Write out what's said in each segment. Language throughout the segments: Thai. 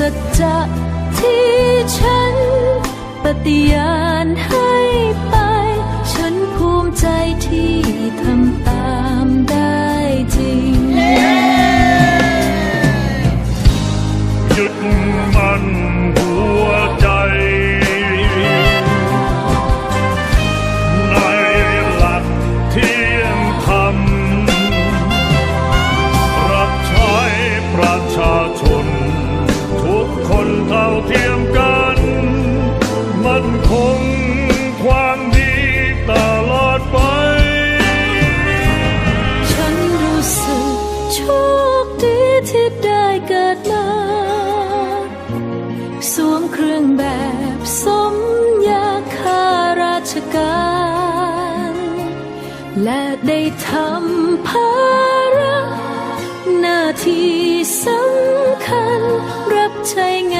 สัจจะที่ฉันปฏิญาณ เทียมกัน มันคงความดีตลอดไป ฉันรู้สึกโชคดีที่ได้เกิดมา สวมเครื่องแบบสมยาคาราชการ และได้ทำภาระหน้าที่สำคัญรับใช้งาน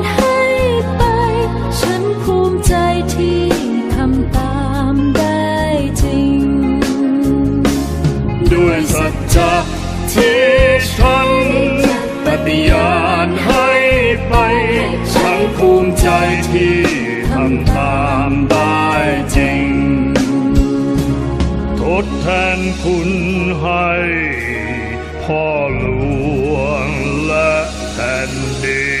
จะที่ฉันปฏิญาณให้ไป ฉันภูมิใจที่ทำตามได้จริง ทดแทนคุณให้พ่อหลวงและแผ่นดิน